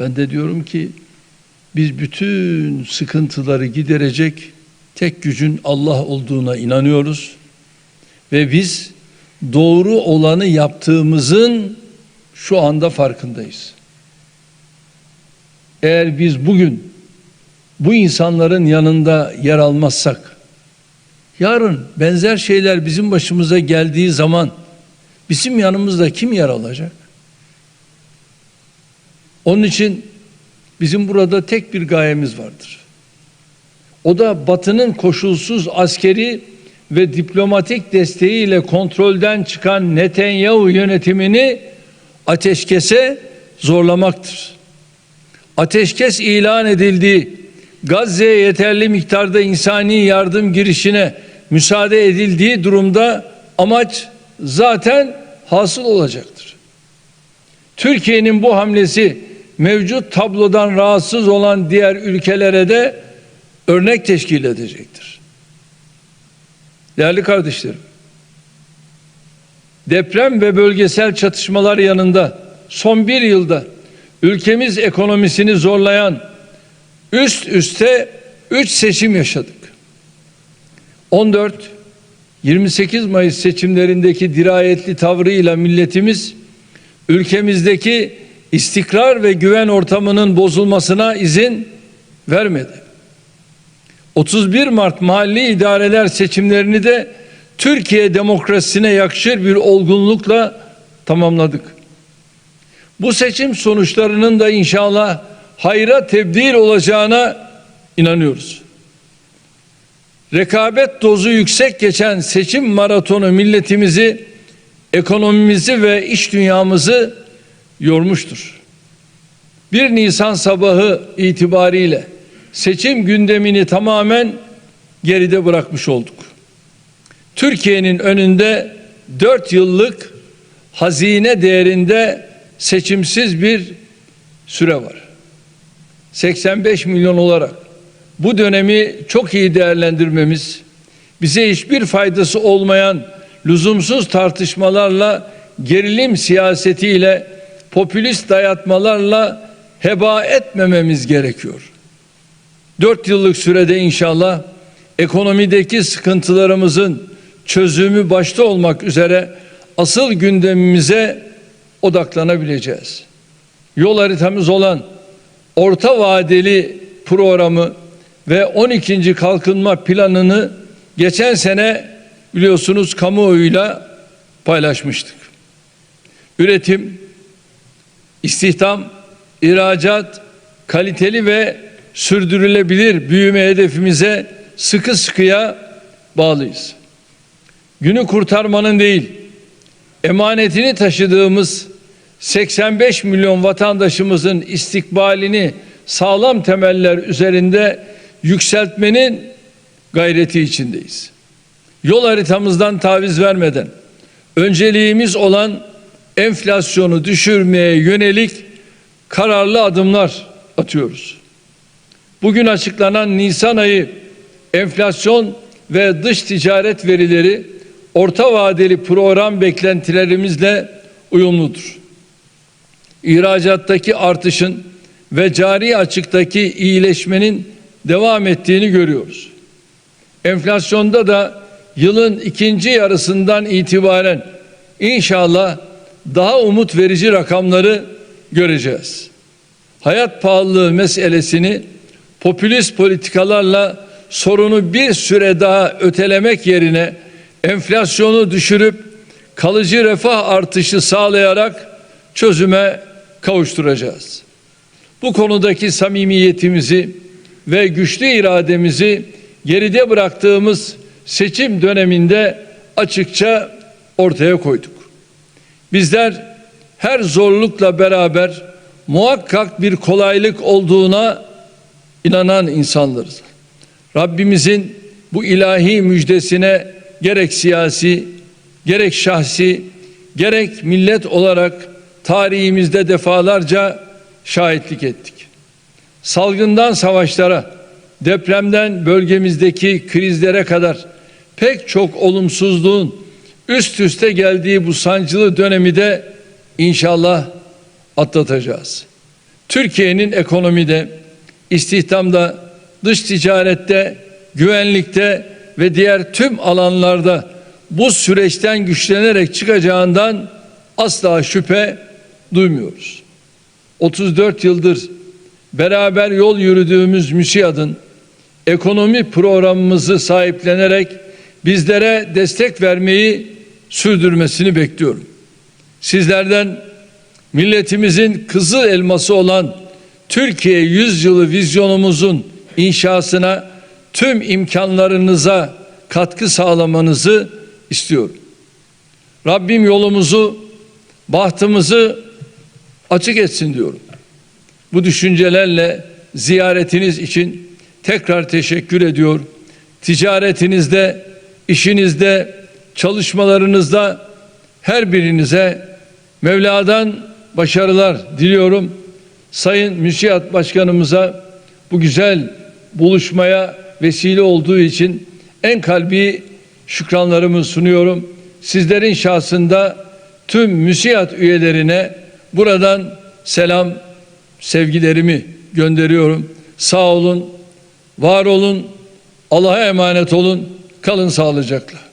Ben de diyorum ki biz bütün sıkıntıları giderecek tek gücün Allah olduğuna inanıyoruz. Ve biz doğru olanı yaptığımızın şu anda farkındayız. Eğer biz bugün bu insanların yanında yer almazsak yarın benzer şeyler bizim başımıza geldiği zaman bizim yanımızda kim yer alacak? Onun için bizim burada tek bir gayemiz vardır. O da Batı'nın koşulsuz askeri ve diplomatik desteğiyle kontrolden çıkan Netanyahu yönetimini ateşkese zorlamaktır. Ateşkes ilan edildiği Gazze'ye yeterli miktarda insani yardım girişine müsaade edildiği durumda amaç zaten hasıl olacaktır. Türkiye'nin bu hamlesi mevcut tablodan rahatsız olan diğer ülkelere de örnek teşkil edecektir. Değerli kardeşlerim, deprem ve bölgesel çatışmalar yanında son bir yılda ülkemiz ekonomisini zorlayan üst üste üç seçim yaşadık. 14 28 Mayıs seçimlerindeki dirayetli tavrıyla milletimiz ülkemizdeki istikrar ve güven ortamının bozulmasına izin vermedi. 31 Mart mahalli idareler seçimlerini de Türkiye demokrasisine yakışır bir olgunlukla tamamladık. Bu seçim sonuçlarının da inşallah hayra tebdil olacağına inanıyoruz. Rekabet dozu yüksek geçen seçim maratonu milletimizi, ekonomimizi ve iş dünyamızı yormuştur. 1 Nisan sabahı itibariyle seçim gündemini tamamen geride bırakmış olduk. Türkiye'nin önünde 4 yıllık hazine değerinde seçimsiz bir süre var. 85 milyon olarak bu dönemi çok iyi değerlendirmemiz, bize hiçbir faydası olmayan lüzumsuz tartışmalarla, gerilim siyasetiyle, popülist dayatmalarla heba etmememiz gerekiyor. Dört yıllık sürede inşallah ekonomideki sıkıntılarımızın çözümü başta olmak üzere asıl gündemimize odaklanabileceğiz. Yol haritamız olan orta vadeli programı ve 12. kalkınma planını geçen sene biliyorsunuz kamuoyuyla paylaşmıştık. Üretim, istihdam, ihracat, kaliteli ve sürdürülebilir büyüme hedefimize sıkı sıkıya bağlıyız. Günü kurtarmanın değil, emanetini taşıdığımız 85 milyon vatandaşımızın istikbalini sağlam temeller üzerinde yükseltmenin gayreti içindeyiz. Yol haritamızdan taviz vermeden önceliğimiz olan enflasyonu düşürmeye yönelik kararlı adımlar atıyoruz. Bugün açıklanan Nisan ayı enflasyon ve dış ticaret verileri orta vadeli program beklentilerimizle uyumludur. İhracattaki artışın ve cari açıktaki iyileşmenin devam ettiğini görüyoruz. Enflasyonda da yılın ikinci yarısından itibaren inşallah daha umut verici rakamları göreceğiz. Hayat pahalılığı meselesini popülist politikalarla sorunu bir süre daha ötelemek yerine enflasyonu düşürüp kalıcı refah artışı sağlayarak çözüme kavuşturacağız. Bu konudaki samimiyetimizi ve güçlü irademizi geride bıraktığımız seçim döneminde açıkça ortaya koyduk. Bizler her zorlukla beraber muhakkak bir kolaylık olduğuna inanan insanlarız. Rabbimizin bu ilahi müjdesine gerek siyasi, gerek şahsi, gerek millet olarak tarihimizde defalarca şahitlik ettik. Salgından savaşlara, depremden bölgemizdeki krizlere kadar pek çok olumsuzluğun üst üste geldiği bu sancılı dönemi de inşallah atlatacağız. Türkiye'nin ekonomide, istihdamda, dış ticarette, güvenlikte ve diğer tüm alanlarda bu süreçten güçlenerek çıkacağından asla şüphe duymuyoruz. 34 yıldır beraber yol yürüdüğümüz MÜSİAD'ın ekonomi programımızı sahiplenerek bizlere destek vermeyi sürdürmesini bekliyorum. Sizlerden milletimizin kızıl elması olan Türkiye yüzyılı vizyonumuzun inşasına tüm imkanlarınıza katkı sağlamanızı istiyorum. Rabbim yolumuzu, bahtımızı açık etsin diyorum. Bu düşüncelerle ziyaretiniz için tekrar teşekkür ediyor. Ticaretinizde, işinizde, çalışmalarınızda her birinize Mevla'dan başarılar diliyorum. Sayın Müsiyat Başkanımıza bu güzel buluşmaya vesile olduğu için en kalbi şükranlarımı sunuyorum. Sizlerin şahsında tüm müsiyat üyelerine buradan selam, sevgilerimi gönderiyorum. Sağ olun, var olun, Allah'a emanet olun, kalın sağlıcakla.